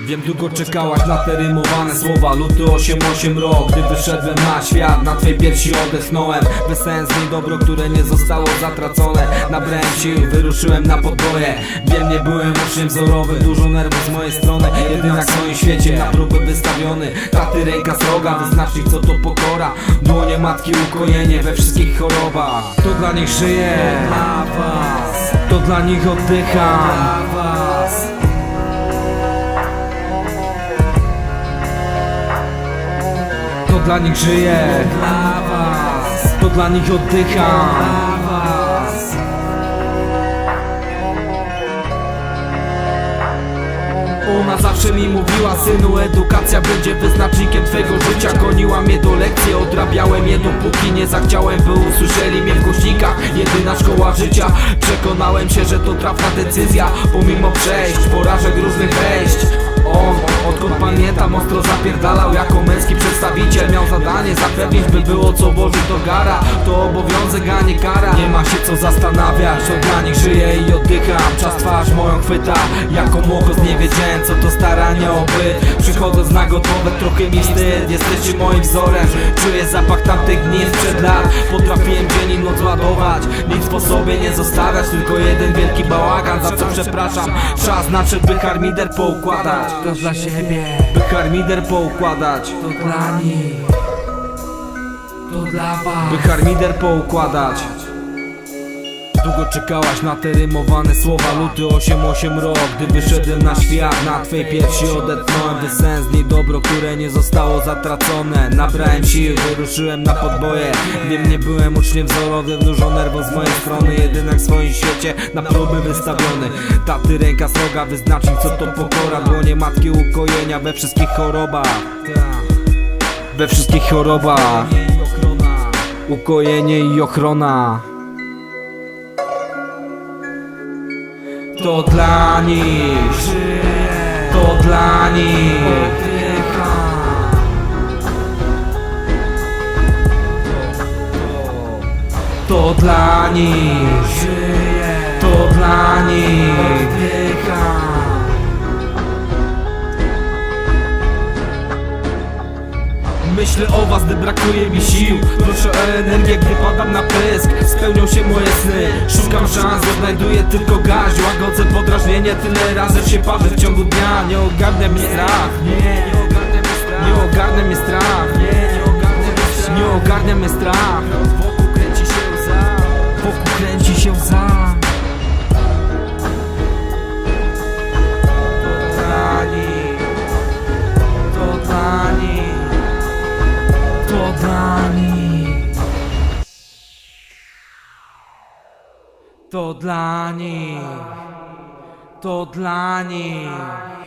Wiem długo czekałaś na te rymowane słowa. Luty 8-8 rok, gdy wyszedłem na świat. Na twej piersi odetchnąłem. Bezsensne dobro, które nie zostało zatracone. Nabrałem sił, wyruszyłem na podboje Wiem, nie byłem uczniem wzorowym Dużo nerwów z mojej strony. Jedynak w swoim świecie, na próbę wystawiony. Taty ręka sroga, wyznacznik co to pokora. Dłonie matki, ukojenie we wszystkich chorobach. To dla nich was. To dla nich oddycham dla nich żyję To dla nich oddycham Ona zawsze mi mówiła Synu edukacja będzie wyznacznikiem twego życia. Goniła mnie do lekcji, odrabiałem je dopóki nie zachciałem By usłyszeli mnie w głośnikach. Jedyna szkoła życia. Przekonałem się, że to trafna decyzja Pomimo przejść, porażek różnych wejść. On, odkąd pamiętam, ostro zapierdalał jako męski przedstawiciel Miał zadanie zapewnić, by było co włożyć do gara. To obowiązek, a nie kara. Nie ma się co zastanawiać, to dla nich żyję i oddycham Czas twarz moją chwyta, jako młokos nie wiedziałem co to staranie o byt. Przychodząc na gotowe, trochę mi wstyd. Jesteście moim wzorem, czuję zapach tamtych dni sprzed lat. Potrafiłem dzień i noc ładować, nic po sobie nie zostawiać Tylko jeden wielki bałagan, za co przepraszam. Czas nadszedł, by harmider poukładać. To dla siebie, by harmider poukładać. To dla nich. To dla was. By harmider poukładać Długo czekałaś na te rymowane słowa. Luty 8-8 rok, gdy wyszedłem na świat. Na twej piersi odetchnąłem wysens niej dobro, które nie zostało zatracone. Nabrałem sił, wyruszyłem na podboje. Wiem, nie byłem uczniem wzorowym Dużo nerwów z mojej strony. Jedynak w swoim świecie na próby wystawiony. Taty ręka sroga, wyznacznik co to pokora. Dłonie matki ukojenia we wszystkich chorobach. We wszystkich chorobach. Ukojenie i ochrona To dla nich. To dla nich. To dla nich. To dla nich Myślę o was, gdy brakuje mi sił. Proszę o energię, gdy padam na pysk. Spełnią się moje sny. Szukam szans, znajduję tylko gaź Łagodzę podrażnienie, tyle razy się parzę w ciągu dnia. Nie ogarnę mnie strach. Nie, To dla nich. To dla nich